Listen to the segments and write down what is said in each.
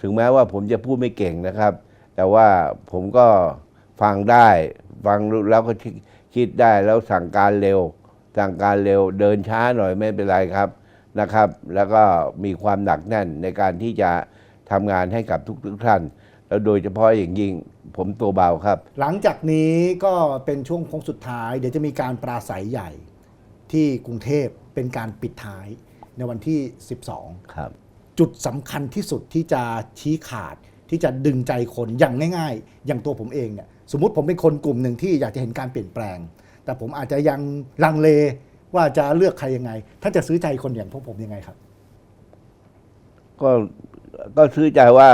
ถึงแม้ว่าผมจะพูดไม่เก่งนะครับ แต่ว่าผมก็ฟังได้ฟังแล้วก็คิดคิดได้แล้วสั่งการเร็ว สั่งการเร็วเดินช้าหน่อยไม่เป็นไรครับนะครับ แล้วก็มีความหนักแน่นในการที่จะทำงานให้กับทุกๆท่าน แล้วโดยเฉพาะอย่างยิ่งผมตัวเบาครับ หลังจากนี้ก็เป็นช่วงโค้งสุดท้าย เดี๋ยวจะมีการปราศัยใหญ่ที่กรุงเทพเป็นการปิดท้ายในวันที่ 12 ครับ จุดสำคัญที่สุดที่จะชี้ขาดที่จะดึงใจคนอย่างง่าย ๆ อย่างตัวผมเองเนี่ยสมมติผมเป็นคนกลุ่มหนึ่งที่อยากจะเห็นการเปลี่ยนแปลง แต่ผมอาจจะยังลังเลว่าจะเลือกใครยังไงท่านจะซื้อใจคนอย่างพวกผมยังไงครับ ก็ก็ซื้อใจว่า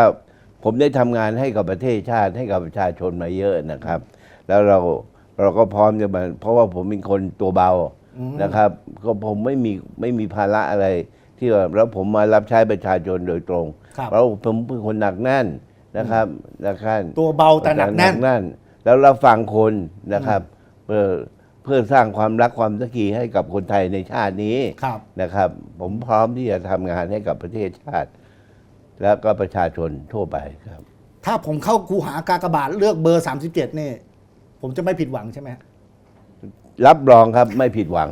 ผมได้ทำงานให้กับประเทศชาติให้กับประชาชนมาเยอะนะครับ แล้วเราเราก็พร้อมจะมาเพราะว่าผมเป็นคนตัวเบานะครับ ก็ผมไม่มีไม่มีภาระอะไร ที่ว่าแล้วผมมารับใช้ประชาชนโดยตรงครับ เพราะผมเป็นคนหนักแน่นนะครับนะครับตัวเบาแต่หนักแน่น แล้วเราฟังคนนะครับเพื่อเพื่อสร้างความรักความสามัคคีให้กับคนไทยในชาตินี้ครับ นะครับ ผมพร้อมที่จะทำงานให้กับประเทศชาติ แล้วก็ประชาชนทั่วไปครับ ถ้าผมเข้าคูหากากบาทเลือกเบอร์ 37 นี่ ผมจะไม่ผิดหวังใช่ไหมรับรองครับไม่ผิดหวัง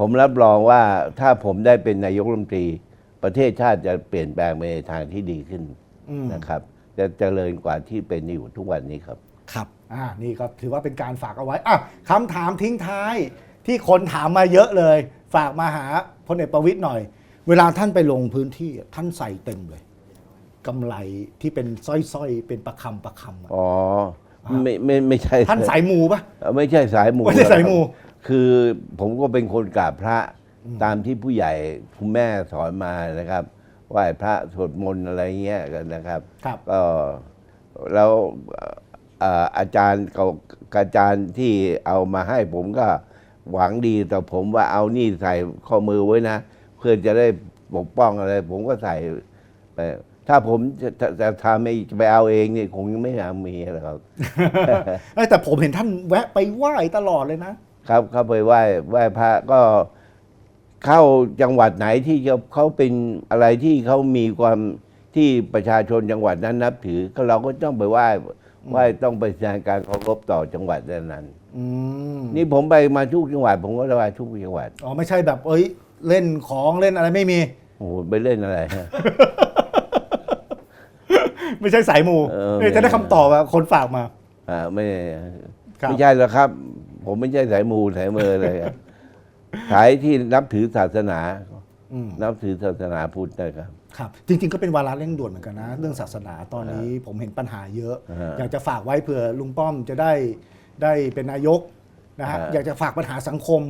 ผมรับรองว่าถ้าผมได้เป็นนายกรัฐมนตรี ประเทศชาติจะเปลี่ยนแปลงไปในทางที่ดีขึ้นอืม นะครับ จะเจริญกว่าที่เป็นอยู่ทุกวันนี้ครับ ครับ อ่านี่ก็ถือว่าเป็นการฝากเอาไว้อะคำถามทิ้งท้ายที่คนถามมาเยอะเลย ฝากมาหาพลเอกประวิตยหน่อย เวลาท่านไปลงพื้นที่อะท่านใส่เต็มเลยกำไรที่เป็นสร้อยๆ เป็นประคำประคำอะอ๋อ ไม่ไม่ไม่ใช่ท่านสายมูปะไม่ใช่สายมูไม่ใช่สายมู คือผมก็เป็นคนกราบพระตามที่ผู้ใหญ่คุณแม่สอนมานะครับไหว้พระสวดมนต์อะไรเงี้ยกันนะครับครับ ก็แล้วเอ่ออาจารย์กับอาจารย์ที่เอามาให้ผมก็หวังดีแต่ผมว่าเอานี่ใส่ข้อมือไว้นะ เพื่อจะได้ปกป้องอะไร ผมก็ใส่ไปถ้าผมจะจะจะทำไม่ไปเอาเองเนี่ยคงไม่อยากมีหรอกครับเอ้ยแต่ผมเห็นท่านแวะไปไหว้ตลอดเลยนะ ครับเข้าไปไหว้ไหว้พระก็เข้าจังหวัดไหนที่เขาเขาเป็นอะไรที่เขามีความที่ประชาชนจังหวัดนั้นนับถือก็เราก็ต้องไปไหว้ไหว้ต้องไปแสดงการเคารพต่อจังหวัดนั้นอืมๆนี่ผมไปมาทุกจังหวัด ผมก็ไหว้ทุกจังหวัดอ๋อไม่ใช่แบบ เอ้ย เล่นของเล่นอะไรไม่มีโอ้โหไปเล่นอะไรฮะ ไม่ใช่สายมูเออเอ้ยจะได้คำตอบว่าคนฝากมา อ่าไม่ครับ ไม่ใช่หรอกครับ ผมไม่ใช่สายมูสายเมอเลยครับสายที่นับถือศาสนา อืม นับถือศาสนาพุทธนะครับ ครับ จริง ๆ ก็เป็นวาระเร่งด่วนเหมือนกันนะ เรื่องศาสนาตอนนี้ผมเห็นปัญหาเยอะฮะอยากจะฝากไว้เผื่อลุงป้อมจะได้ได้เป็นนายกนะฮะฮะอยากจะฝากปัญหาสังคม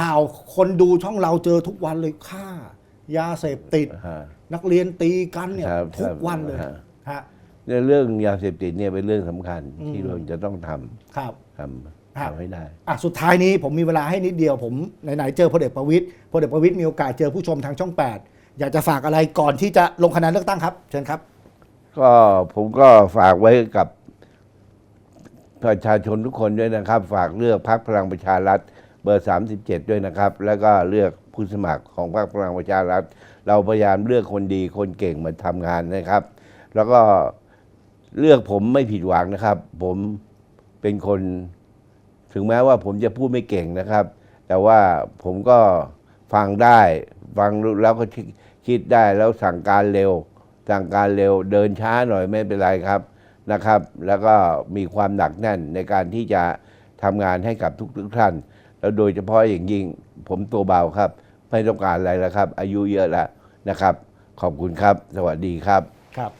ข่าวคนดูช่องเราเจอทุกวันเลยฆ่ายาเสพติดฮะนักเรียนตีกันเนี่ยครับทุกครับวันเลยฮะฮะ เนี่ยเรื่องยาเสพติดเนี่ยเป็นเรื่องสำคัญอืมที่เราจะต้องทครับำทำ ครับทำให้ได้อะสุดท้ายนี้ผมมีเวลาให้นิดเดียวผมไหนๆเจอพลเอกประวิตยพลเอกประวิตยมีโอกาสเจอผู้ชมทางช่อง 8 อยากจะฝากอะไรก่อนที่จะลงคะแนนเลือกตั้งครับ เชิญครับ ก็ผมก็ฝากไว้กับประชาชนทุกคนด้วยนะครับ ฝากเลือกพรรคพลังประชารัฐเบอร์ 37 ด้วยนะครับ แล้วก็เลือกผู้สมัครของพรรคพลังประชารัฐ เราพยายามเลือกคนดีคนเก่งมาทำงานนะครับ แล้วก็เลือกผมไม่ผิดหวังนะครับ ผมเป็นคน ถึงแม้ว่าผมจะพูดไม่เก่งนะครับ แต่ว่าผมก็ฟังได้ ฟังแล้วก็คิดได้แล้วสั่งการเร็ว สั่งการเร็วเดินช้าหน่อยไม่เป็นไรครับนะครับ แล้วก็มีความหนักแน่นในการที่จะทำงานให้กับทุกๆท่าน แล้วโดยเฉพาะอย่างยิ่งผมตัวเบาครับ ไม่ต้องการอะไรแล้วครับ อายุเยอะแล้วนะครับ ขอบคุณครับ สวัสดีครับครับ